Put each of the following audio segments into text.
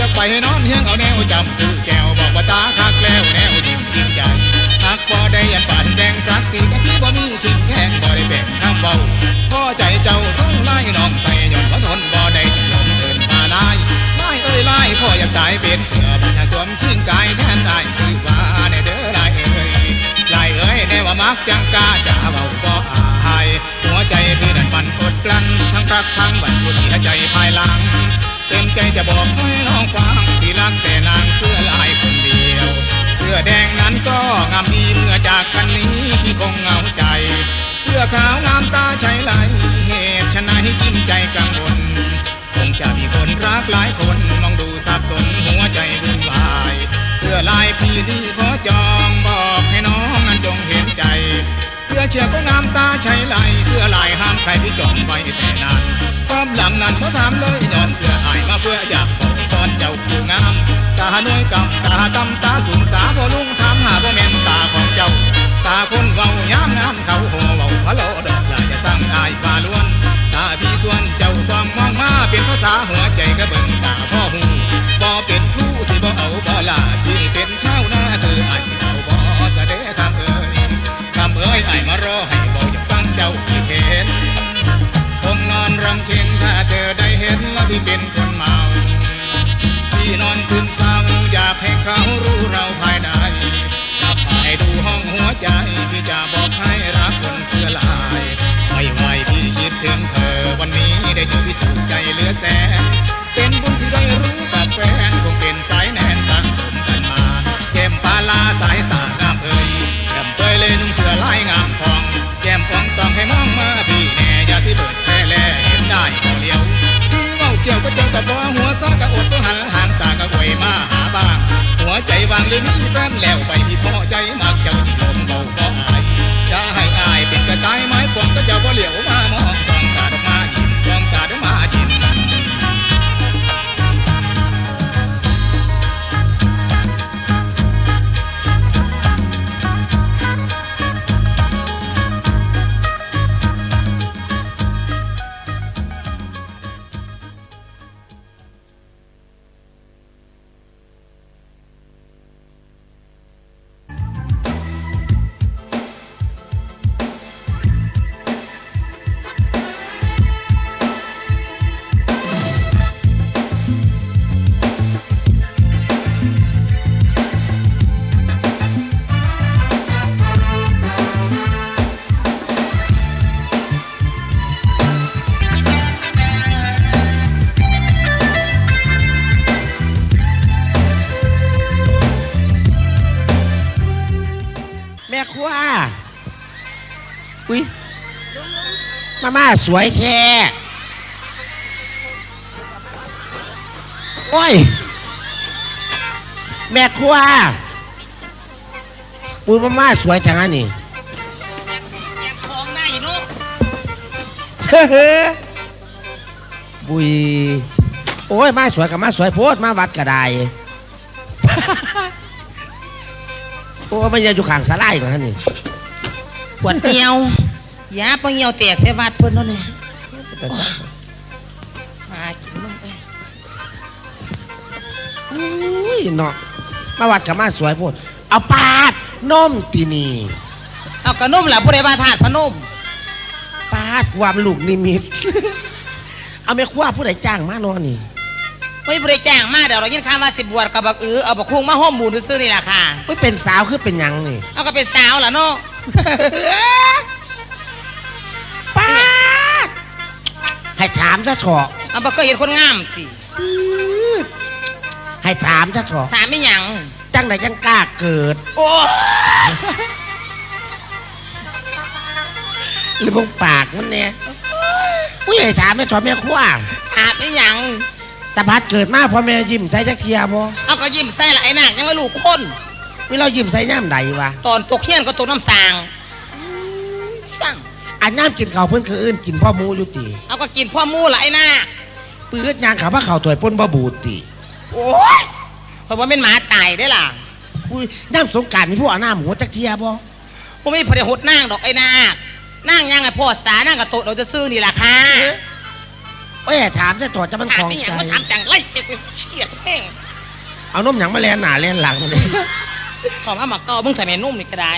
จะไปให้นอนเฮียงเอาแนวจำคือแก้วบอกว่าตาคักแล้วแนวยิ้มยิ้มใจหักบ่ได้ยันป่นแดงสักสีกับพี่บ่มีขิงแข้งบ่ได้แบ่งคำเบาพ่อใจเจ้าส่งไล่น้องใส่ย้อนขอทนบ่ได้จังลมเดินมาไล่ไล่เอ้ยไล่พ่ออยากตายเป็นเสือบันสวมชิงกายแทนได้คือว่าในเด้อไล่เอ้ยไล่เอ้ยแน่ว่ามักจังกาจะเบาบ่อาย หัวใจพี่นั้นมันอดกลั้นทั้งรักทั้งบัดผู้เสียใจภายหลัง เต็มใจจะบอกให้น้องฟังที่รักแต่นางเสื้อลายคนเดียว เสื้อแดงนั้นก็งามดีเมื่อจากกันนี้พี่คงเหงาใจ เสื้อขาวงามตาใช้ไหลเหตุชะไหนจิ้มใจกังวลคงจะมีคนรักหลายคนมองดูสับสนหัวใจวุ่นวาย เสื้อลายพี่นี่ มาม่าสวยแท้โอ้ย แม่ครัวปุ้ยมาม่าสวยจังอันนี่ของได้ลูกเฮ้อบุยโอ้ย มาสวยกับมาสวยโพดมาวัดกระไดโอ้มันยังอยู่ข้างสาลายกันนี่ ปวดเหี่ยว ยาปะเหี่ยวแตกเสวัดเพิ่นเนั่นนี่มากินมึงไปอุ้ยเนาะมาวัดกับมาสวยโพดเอาปาดนมตีนี่เอากระนุ่มล่ะผู้ใดว่าธาตุพนมปาดความลูกนิมิต เอาแม่ครัวผู้ใดจ้างมานอนนี่ไม่ผู้ใดจ้างมาเดี๋ยวเรายินข่าวว่าสิบวชกับบักอือเอาบักคุ้งมาห้อมหมูซื้อๆนี่ล่ะค่ะเอ้ยเป็นสาวคือเป็นหยังนี่เอาก็เป็นสาวล่ะเนาะ ให้ถามซะเถอะเอาบักก็เห็นคนงามสิให้ถามซะเถอะถามไม่หยังจังไหนจังกล้าเกิด โอ้หรือพงปากมันเนี่ยอุ้ยให้ถามแม่ถอดแม่ครัวถามไม่หยังแต่พัดเกิดมาพ่อแม่ยิ้มใส่จักเทียบ่เอาก็ยิ้มใส่ละไอ้นางยังไม่รู้คนวิเรายิ้มใส่ย่ามใดวะตอนตกเฮียนก็ตกน้ำสางสั่ง อันย่ามกินข้าวเพิ่นคืออื่นกินพ่อหมูอยู่ติเอาก็กินพ่อหมูละไอ้นางปื้ดยางขาว่าข้าวถวยป่นบ่บูดติโอ้ยเพราะว่าเป็นหมาตายได้อล่ะอุ้ยน้ำสงกรารมีผู้เอาน้ำหัวจักเทียบ่ผมไม่พอได้หดนางดอกไอ้นางนางยังไงพ่อสานางกับโตะเราจะซื้อนี่ล่ะค่ะเอ้ยถามแต่ตัวจะมันถาขมองไม่หยัใจงก็ถามจังไรเอ้ยเฉียดแห้งเอานมหยังมาแลนหน้าแลนหลังเลยขอมาหมักเกามึงใส่แม่นุ่มนี่ก็ได้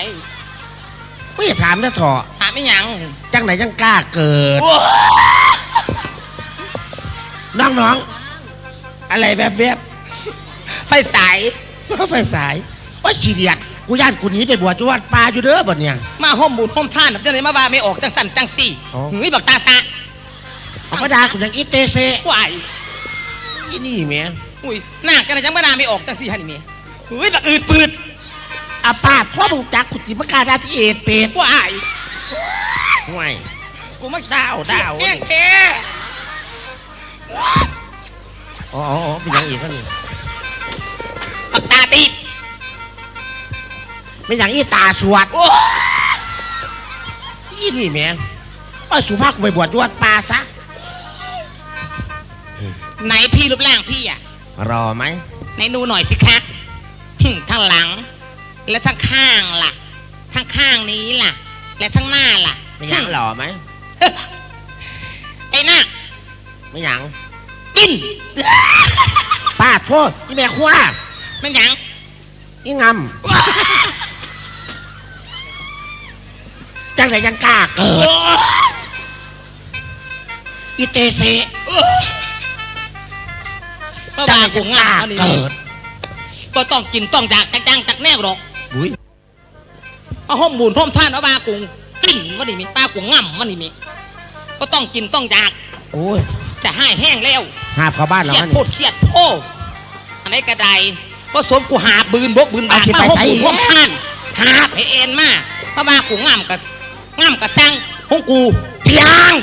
เอ้ยถามแต่ถอถาม ไม่หยังจังไหนจังกล้าเกิดโอ้น้องๆอะไรแบบแบบไฟสายๆไฟสายโอ้ยขี้เดียดกูย่านกูหนีไปบวชจวัดป่าอยู่เด้อบ่เนี่ยมาห้อมบุญห้อมท่านจังเลยมาว่าไม่ออกจังสั่นจังสี่อ๋อหึยบักตาซะธรรมดากูยังอีเตเซวายอีนี่แหม่อุ้ยนางจังเลยจังมาดาไม่ออกจังสี่ฮันนี่เมียหึยบักอืดปืดอาปาดพ่อมึงจักกุฏิมกาดาที่เอดเป็ดวาย ห่วยกูไม่ดาวดาวแห้งแท้อ๋ออ๋ออ๋อเป็นหยังอีกครับนี่บักตาตีบเป็นหยังอีตาสวดโอ้อีนี่แหม่ว่าสุภาพกูไปบวชจวัดป่าซะไหนพี่รูปร่างพี่อะรอไหมไหนดูหน่อยสิคะหึทั้งหลัง และทั้งข้างล่ะ ทั้งข้างนี้ล่ะ และทั้งหน้าล่ะ ไม่หยังรอไหมไอ้หน้าไม่หยังกินปาดโทษอีแม่คว้ามันหยังอีงำจังไหนยังกล้าเกิดอีเตเซเพราะจังว่าไหนกูยังกงาล้ามอันนี้เกิดก็ต้องกินต้องอยากจักจังจักแนวหรอกอุ้ย เอาห้อมบุญห้อมท่านเอาบากุงกินวันนี้มีป้ากุงง่ำวันนี้มีก็ต้องกินต้องอยากโอ้ยจะให้แห้งแล้วหาบเข้าบ้านเคเรารียดมันโพดเครียดโพอันไหนกระไดเพราะสมกูหาบืนบกบืนบาเอาดที่มาไปห้อมใส่บุญห้อมท่านหาบให้เอ็นมาเพราะว่ากูง่ำกับง่ำกับสั่งห้องกูเพียง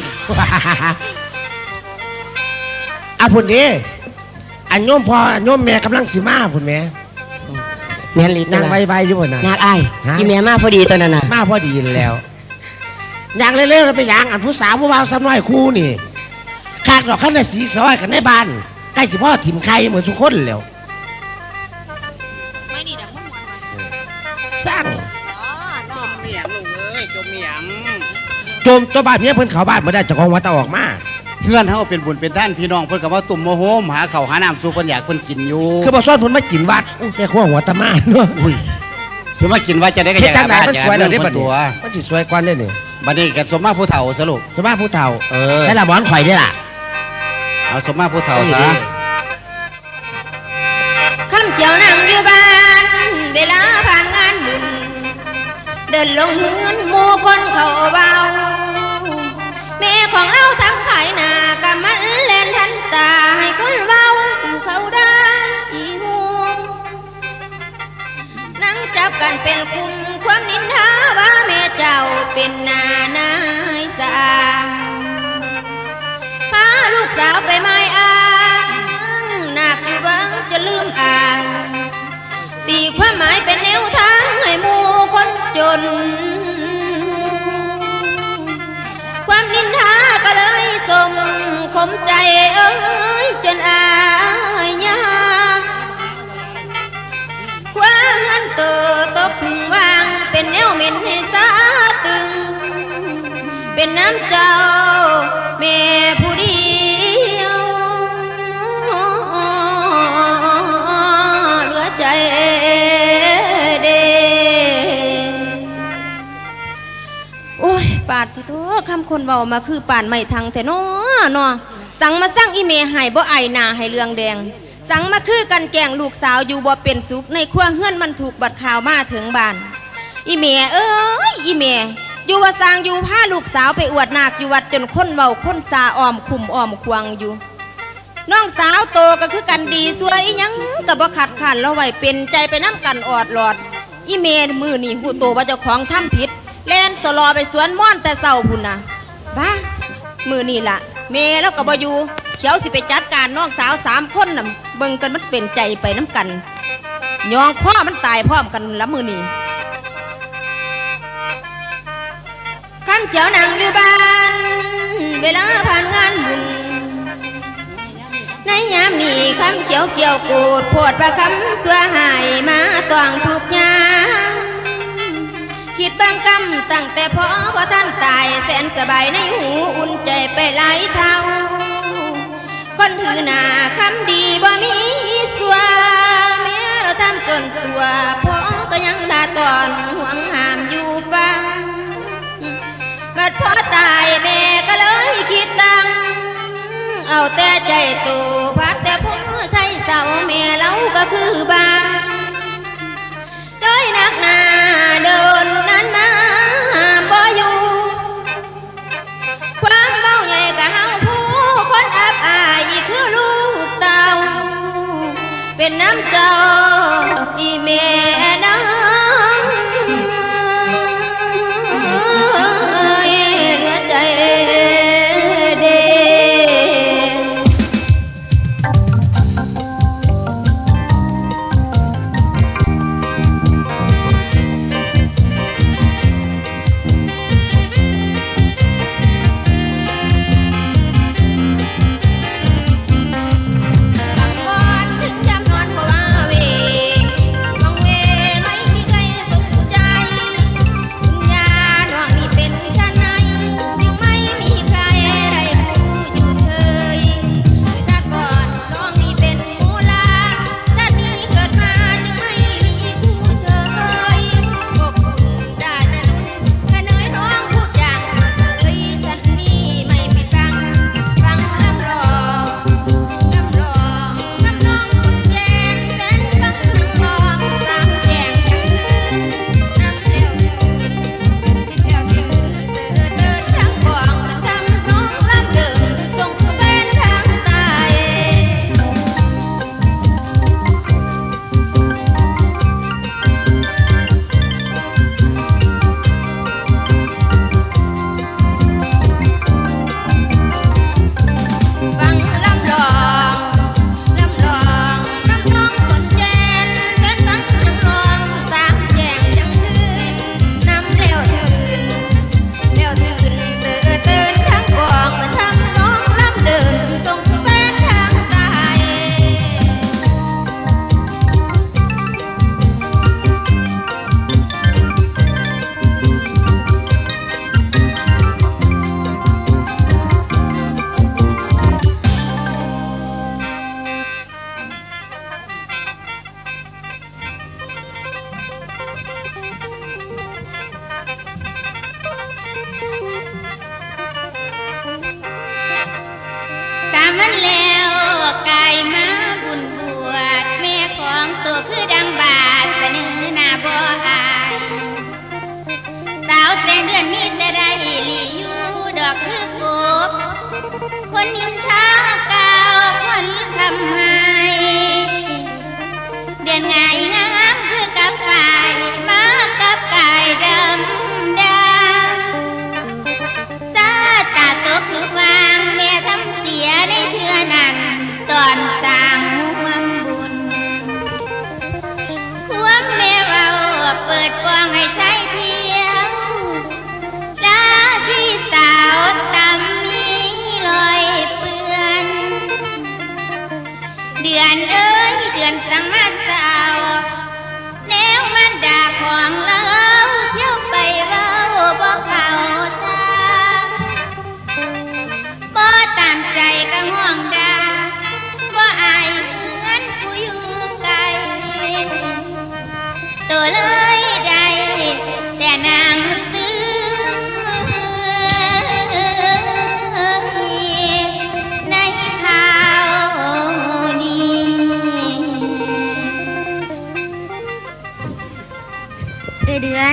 อาพุ่นนี้อันโยมพ่ออันโยมแม่กำลังสิมาพุ่นแม่ แม่นลีนางไวไวๆอยู่พุ่นน่ะนางอ้ายฮะ อีเมียมาพอดีตอนนั้นน่ะมาพอดีแล้วอยากเร็วๆแล้วไปอยางอันผู้สาวผู้บ่าวสำน้อยคู่นี่คากดอกขันน่ะสีซอยกันในบ้านใกล้สิพ่อถิ่มไข่เหมือนทุกคนแล้วไม่ดีดังมันมันสร้างอ๋อเมียมลูกเอ้ยจมเมียมโจมตัวบ้านเมียเพิ่นเข้าบ้านมาได้เจากองวัดตาออกมา เพื่อนเขาเป็นบุญเป็นท่านพี่น้องเพิ่นก็ว่าตุ่มโมโหมหาเขาวหาน้ำสู้เพิ่นอยากเพิ่นกินอยู่คือบ่ซ้อนเพิ่นมากินวัดอุ้ยแม่ขั้วหัวตะมาเนาะอุ้ยสมมากินว่าจะได้ก็เฮ็อดยากจังไดมันสวยแล้วเรื่เด้องบัดเพิ่นนี้ตัวมันสิสวยกว่าเด้อนี่บัดนี้ก็สมมาผู้เฒ่าสรุปสมมาผู้เฒ่าเออแต่ละหมอนข่อยนี่ล่ะเอาสมมาผู้เฒ่าซะคำเขียวนั่งอยู่บ้าน เวลาผ่านงานบุญเดินลงเฮือนหมู่คนเขาเบา คนเบาเขาได้อีห่วงนั่งจับกันเป็นกลุ่มความนินทาว่าแม่เจ้าเป็นนานายสาพาลูกสาวไปไม่อ้างหนักอยู่บ้างจะลืมอ่านตีความหมายเป็นแนวทางให้หมูคนจน ความนินทาก็เลยสมคมใจเอ้ย จนอายยากความหันเตอตกถึงวางเป็นแนวเหม็นให้สาตึง เป็นน้ำเจ้าแม่ผู้เดียวเหลือใจเดโอ้ยปาดที่ตัวคำคนเบามาคือป่านไม่ทางแต่นอเนาะ สั่งมาสร้างอีเมให้บ่ไอาหนาให้เรืองแดง สั่งมาคือกันแกงลูกสาวอยู่บ่เป็นสุขในครัวเฮือนมันถูกบัดข่าวมาถึงบ้าน อีเมเอ้ยอีเมอยู่ว่าสร้างอยู่พาลูกสาวไปอวดนาคอยู่วัดจนคนเบาคนสาอ้อมคุมอ้อมควงอยู่น้องสาวโตก็คือกันดีสวยอีหยังกับบ่ขัดขันเราไว้เป็นใจไปน้ำกันออดหลอด อีเมมือนี่หูโตว่าเจ้าของทำผิด แล่นสลอไปสวนม่อนแต่เศร้าพุ่นนะบ้ามือนี่ล่ะ เมแล้วก็บ่อยู่เขียวสิไปจัดการน้องสาวสามคนน่ะเบิ่งกันมันเป็นใจไปน้ำกันยองพ่อมันตายพร้อมกันละมือนี่ข้ามเขียวนางอยู่บ้าน เวลาผ่านงานบุญในยามนี้คำเขียวเกี่ยวกูด โพดประคำเสัวหายมาตวงทุกยาง คิดบางกำตั้งแต่พอพอท่านตายแสนสบายในหูอุ่นใจไปหลายเท่า คนถือหนาคำดีบ่มีสัวแม้เราทำจนตัวพอก็ยังด่าตอนห่วงหามอยู่ฟังบัดพอตายแม่ก็เลยคิดตัง เอาแต่ใจตูพัดแต่ผมใช้เสาแม่เราก็คือบา เดินนั้นมาบ่อยู่ความเบาใหญ่ก็เฮาผู้คนอับอายคือลูกเต่าเป็นน้ำเจ้าอีเม่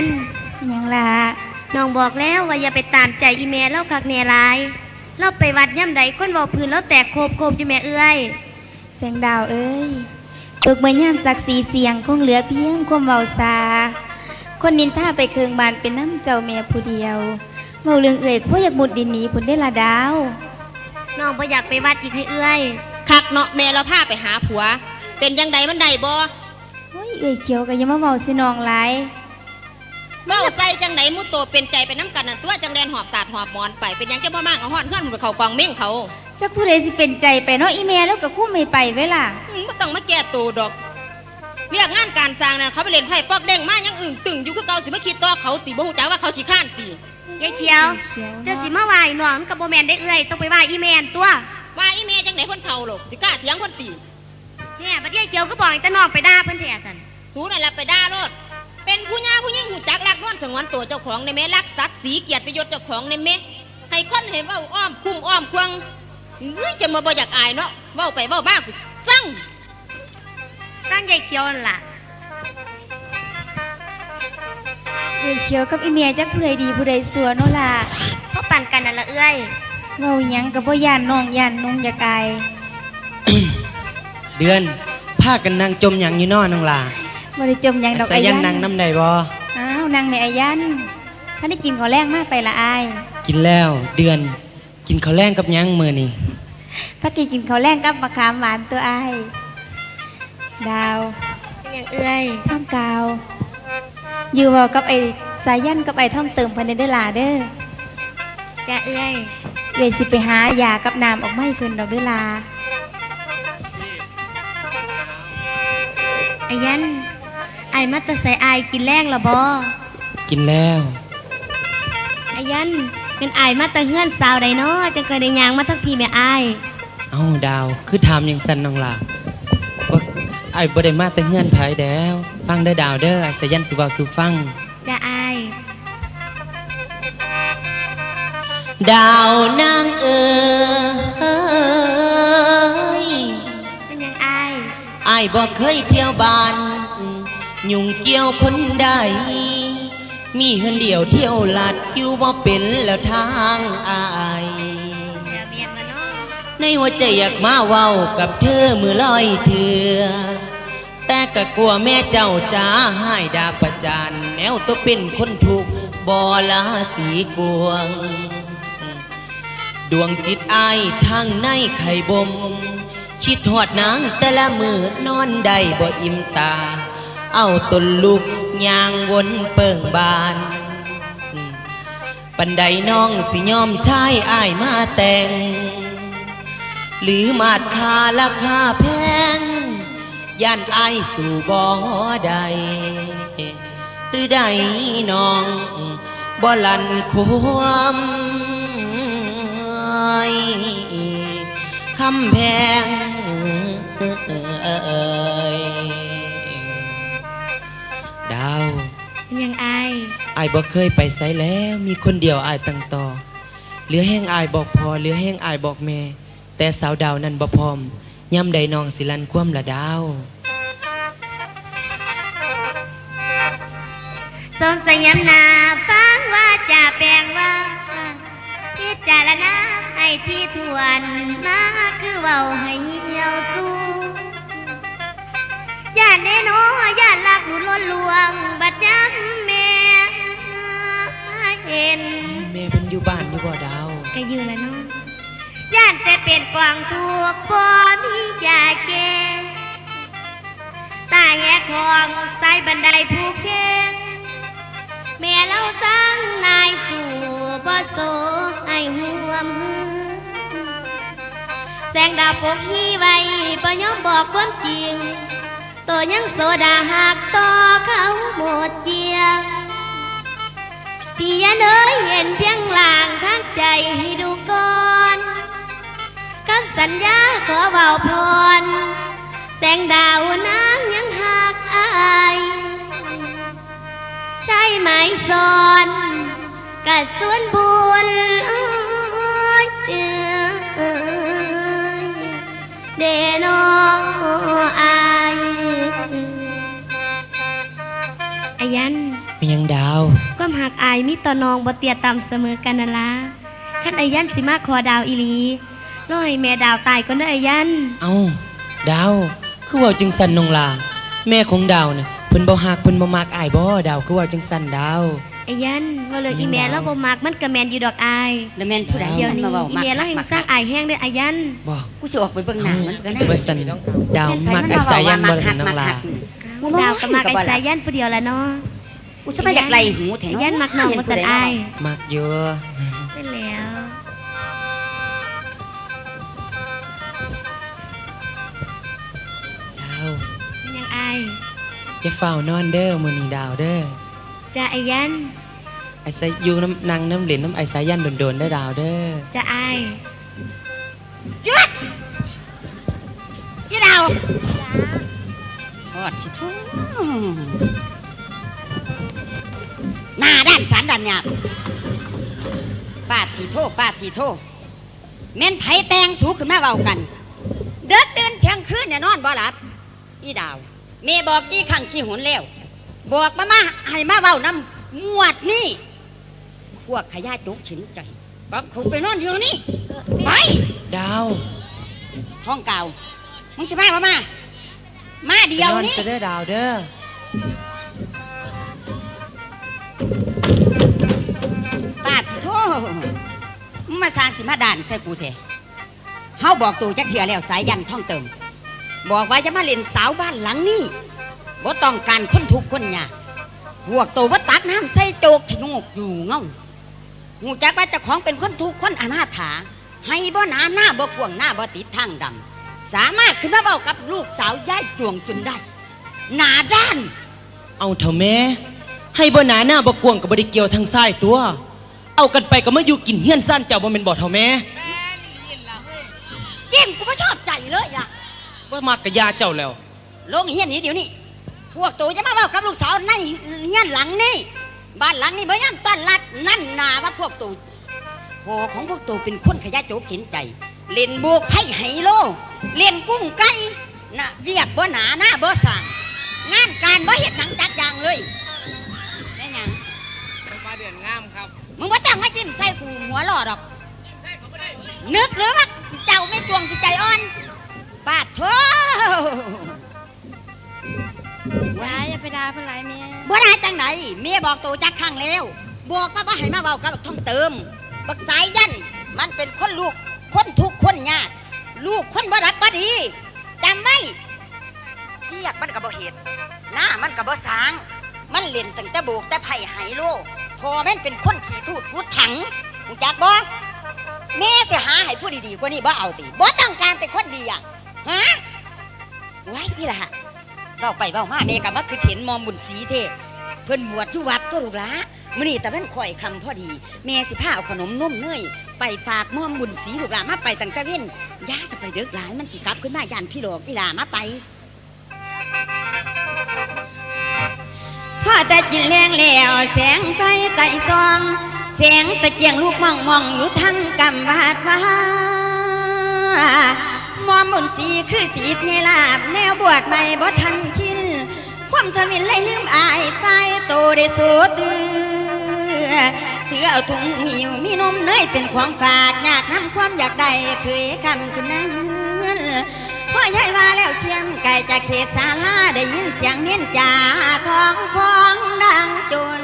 เดือนเดือนหยังล่ะน้องบอกแล้วว่าอย่าไปตามใจอีเมลเล่าคักแน่หลายเราไปวัดย่ำใดคนเบาพื้นแล้วแตกโคบโคบอยู่แม่เอื้อยแสงดาวเอ้ยตกเมื่อยามสักสีเสียงคงเหลือเพียงความเบาซา คนนินท่าไปเคืองบานเป็นน้ำเจ้าแม่ผู้เดียวเมาเรื่องเอ่ยเพราะอยากมุดดินหนีผลได้ละดาวน้องบ่อยากไปวัดอีกให้เอื้อยคักเนาะแม่เราพาไปหาผัว เป็นยังไงมันได้บ่โอ้ยเอ่ยเขียวก็อยังมาเมาสินองหลาย เมาใส่จังไดมุโตเป็นใจไปน้ำกันนั่นตัวจังแดนหอบสาดหอบหมอนไปเป็นหยังจะบ่มากเอาหอดเพื่อนไปเขากองเม่งเขาจักผู้ใดสิเป็นใจไปเนาะอีเมลแล้วก็คุ้มไม่ไปเวล่ะอืมบ่ต้องมาแก้ตัวดอกเรียกงานการสร้างนั่นเขาไปเล่นไพ่ปอกเด้งมายังอึ่งตึงอยู่คือเก่าสิมาคิดต่อเขาติบ่ฮู้จักว่าเขาขี้ข้านติยายเขียวเขียวเจ้าสิมาไหวายน้องมันกับโบแมนได้เอื้อยต้องไปไหวายอีแมนตัวว่าอีเมจังไดคนเฒ่าหรอกสิกล้าเถียงคนติแน่บัดยายเขียวก็บอกให้ตาน้องไปด่าเพิ่นแท้สันสูนั่นแหละไปด่าโลด เป็นผู้หญิงผู้หญิงหูจักรักนวลสงวนตัวเจ้าของในแม่รักศักดิ์ศรีเกียรติยศเจ้าของในแม่ให้คนเห็นว่าอ้อมคุ้มอ้อมควงเอ้ยจะมาบ่อยากอายเนาะเว้าไปเว้าบ้ากูสั่งตั้งยายเขียวนั่นล่ะเอ้ยเขียวกับอีเมลจักผู้ใดดีผู้ใดสัวเนาะล่ะเพราะปั่นกันนั่นละเอื้อยเว้าหยังกับบ่ย่านน้องย่านนุ่งอยากอาย เดือนพากันนั่งจมหยังอยู่นอน้องลา บ่ได้จมหยังดอกใส่อายัยันนนั่งน้ำใดบ่อ้าวนางแม่อายันถ้าได้กินข้าวแรงมากไปละอาย กินแล้วเดือน กินข้าวแรงกับหยังมื้อนี่พักกินกินข้าวแรงกับมะขามหวานตัวอายดาวเป็นอย่างเอื้อยท่องกาวอยู่เว้ากับไอ้สายันกับไอ้ท่องเติมภายในเด้อล่ะเด้อจ้าเอื้อยเอ้ยสิไปหายากับน้ำออกมาให้เพิ่นดอกเด้อล่ะอายันไอ้ายมาแตะใส่อายกินแรงละบ่กินแล้วอายันเป็นอายมาแตะเฮือนสาวใดเนาะจังเคยได้ยางมาทักพี่แม่อายเอ้าดาว คือถามหยังสั่นน้องลาว่าไอ้บ่ได้มาแต่เฮือนไผแด้ว ฟังได้อดาวเด้อไอ้สายันสิเว้าสู่ฟังจ้าอาย ดาวนางเอ๋ยเป็นอย่างอาย ไอ้ายบอกเคยเที่ยวบ้าน ยุ่งเกี่ยวคนใด มีเฮือนเดียวเที่ยวลัดอยู่บ่เป็นแล้วทางอายในหัวใจอยากมาเว้ากับเธอมือลอยเถือแต่ก็กลัวแม่เจ้าจ้าให้ดาประจานแนวตัวเป็นคนถูกบอลาสีกวง ดวงจิตอายทางในไข่บมคิดหอดนางแต่ละมือนอนได้บ่อิ่มตา เอาตนลูกยางวนเปิงบาน ปันใดน้องสิยอมชายอายมาแต่ง หรือมาดคาราคาแพง ย่านอายสู่บ่อใด หรือใดน้องบ่ลันความคำแพง บ่เคยไปไสแล้ว มีคนเดียวอายตั้งต่อเหลือแห้งอายบอกพอเหลือแห้งอายบอกแม่ แต่สาวดาวนั้นบ่พร้อมย่ำใดนองสิลันคว่ำละดาวสมสยามนาฟังว่าจะแปลงว่าพิจารณาให้ที่ทวนมาคือเว้าให้เหี่ยวสู้ย่านแน่นอย่านลักหลุดล้นลวงบัดย้ำ เห็นแม่เพิ่นอยู่บ้านอยู่บ่ดาวก็อยู่ละเนาะย่านแต่เป็นกวางถูกพอมียาแก่ตาแงกของสายบันไดผู้เข่งแม่เล่าสร้างนายสู่บ่โซให้ห่วมหือแสงดาวปกฮีไว้บ่ยอมบอกความจริง ตัวยังโซดาหักต่อเขาหมดเจียง พี่ยันเอ้ยเห็นเพียงลางทางใจให้ดูก่อนคำสัญ ยังหักอายใช่ไหมสอนกะสวนบุญเอ้ยเอ้ยเดโนอายอายันเป็นหยังดาวความหักอายมีต่อน้องบ่เตียต่ำเสมอกันนั่นละคันอายันสิมาขอดาวอีหลีรอให้แม่ดาวตายก็เด้ออายัน เอ้าดาวคือเว่าจังสันน้องลาแม่ของดาวเนี่ยเพิ่นบ่ฮักเพิ่นบ่มักอายบ่ดาวคือเว่าจังสันดาวอายันว่าเลยอีแม่แล้วบ่มักมันก็แม่นอยู่ดอกอายแล้วแม่นผู้ใดเดี๋ยวมันนี้มาเว้าอีมักแม่เราแห่งสร้างอายแห้งเด้ออายันบ่กูสิออกไปเบิ่งหน้ามันก็ได้ว่าสันดาวมักไอ้สายันบ่ล่ะน้องลา ดาวก็มากไอ้สายันผู้เดียวแล้วเนาะกูสบายอยากไล่หูแถวยันมักน้องบ่สันอามักอยู่เป็แล้วดาวยังอายอย่เฝ้านอนเด้อมื้อนีดาวเด้อจะไอยันไอ้สายยูน้ำนางน้ำเหรียญน้ำไอ้สายยันโดนโดนได้ดาวเด้อจะไอหยุดยีดาว อดชิทุ่หน้าด้านสันด้านหยาบป้าตีโทป้าตีโทแม่นไผแตงสูขึ้นมาเว้ากัน เดินเดินเที่ยงคืนเนี่ยนอนบ่หลับอีดาวเมบอกกี่ครั้งกี่หนแล้วบอกมามาให้มาเว้านำงวดนี่พวกขยะจุกฉินใจบอกเขาไปนอนเดี๋ยวนี้ไปดาวห้องเก่ามึงสิมาบ่มา มาเดียวไปนอนนี้ซะเด้อดาวเด้อป้าสิโทมึงมาสร้างสิมาด่านใส่กูเถอะเฮาบอกตูจักเทียแล้วสายยันท่องเติม บอกว่าจะมาเล่นสาวบ้านหลังนี้บ่ต้องการคนทุกข์คนยากพวกตูว่าตักน้ำใส่โจกชะโงกอยู่เงาหูจักว่าเจ้าของเป็นคนทุกข์คนอนาถาให้บ่หนาหน้าบ่กวางหน้าบ่ติดทางดำ สามารถขึ้นมาเบ้ากับลูกสาวย้ายจวงจนได้ หนาด้าน เอาเถอะแม่ให้บ่หนาหน้าบ่กวงกับบ่ได้เกี่ยวทางซ้ายตัว เอากันไปก็มาอยู่กินเฮียนซ่านเจ้าบ่แม่นบ่เท่าแม่เก่งกูไม่ชอบใจเลยล่ะบ่มากกะยาเจ้าแล้วลงเฮียนนี้เดี๋ยวนี้พวกตัวจะมาเว่ากับลูกสาวในเฮียนหลังนี่บ้านหลังนี้บ่ยันต้อนรัดนั่นนาว่าพวกตัวพ่อของพวกตัวเป็นคนขยะโจกเข็นใจ เล่นโบกไพ่ไฮโล เล่นกุ้งไก่น่ะเวียกบ่หนาหน้าบ่สั่งงานการบ่เฮ็ดหนังจักอย่างเลยแม่หยังมาเดือนงามครับ มึงว่าจ้างมาจิ้มใส่กูหัวหล่อดอก นึกหรือว่าเจ้าไม่จวงสิใจอ่อนปาดโถจ้าอย่าไปด่าเพิ่นหลายแม่บ่ได้จังไหนเมียบอกตัวจักครั้งแล้วบอกมาว่าให้มาเบากับท่องเติมบักสายยันมันเป็นคนลูก คนทุกข์คนยากลูกคนบ่รับบ่ดีจำไว้เทียกมันกับบ่เหตุหน้ามันกับบ่สาง มันเล่นตั้งแต่โบกแต่ไผ่ไหโลพอแม่นเป็นคนขี่ทูดพุดถังรู้จักบ่แม่สิหาให้ผู้ดีๆกว่านี้บ่เอาติบ่ต้องการแต่คนดีอะฮะไว้นี่ละเราไปเบ้ามาเนกับมาคือเห็นมอมบุญสีเทเพิ่นบวชอยู่วัดตัวลูกละมื้อนี้แต่เพิ่นข่อยคำพอดี แม่สิพาเอาขนมนมเนย ไปฝากมอมบุญสีลูกหลามาไปตั้งแต่เว้นย่าจะไปเดึกหลายมันสิกลับขึ้นมาย่านพี่หลอกอีหลามาไปพ่อแต่กินแรงแล้วแสงไฟไต่ซองแสงตะเกียงลูกมองมองอยู่ทั้งกำบาดฟ้ามอมมุนสีคือสีเทลาบแนวบวชใหม่บ่ทันชินความทวินเลยลืมอายไฟโตได้โสตือ ถือเอาถุงหิวมีนมเนยเป็นของฝากอยากนำความอยากได้เคยคำขึ้นนั้นพ่อใหญ่ว่าแล้วเชียงไก่จากเขตสาลาได้ยินเสียงเน้นจ่าท้องของดังจน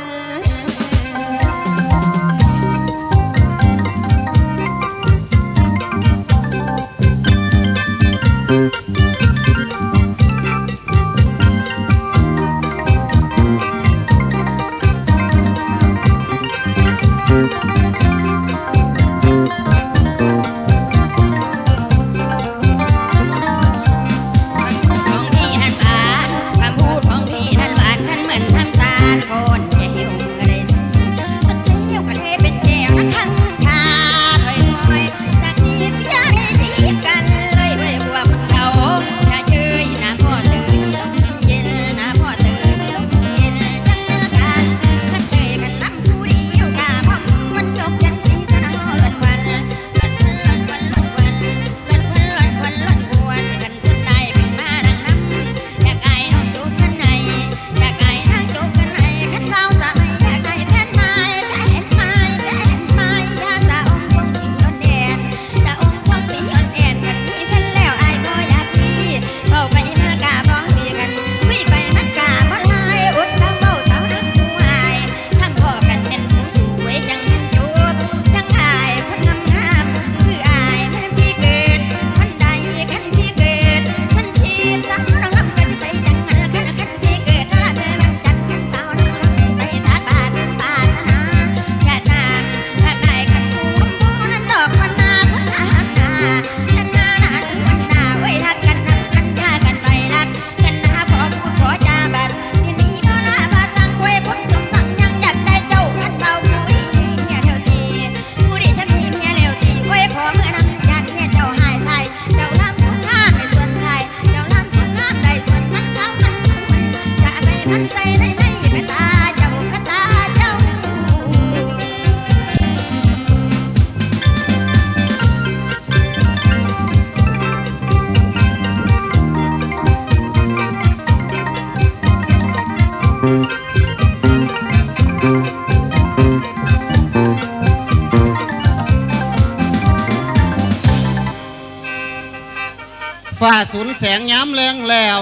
สุนแสงย้ำแรงแล้ว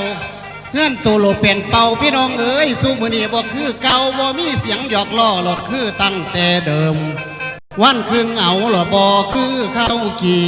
เพื่อนตัวโลเป็นเป่าพี่น้องเอ้ยสู้มือนี้บ่คือเก่าบ่มีเสียงหยอกล้อหลดคือตั้งแต่เดิม วันคืนเอาหลอบ่คือเข้ากี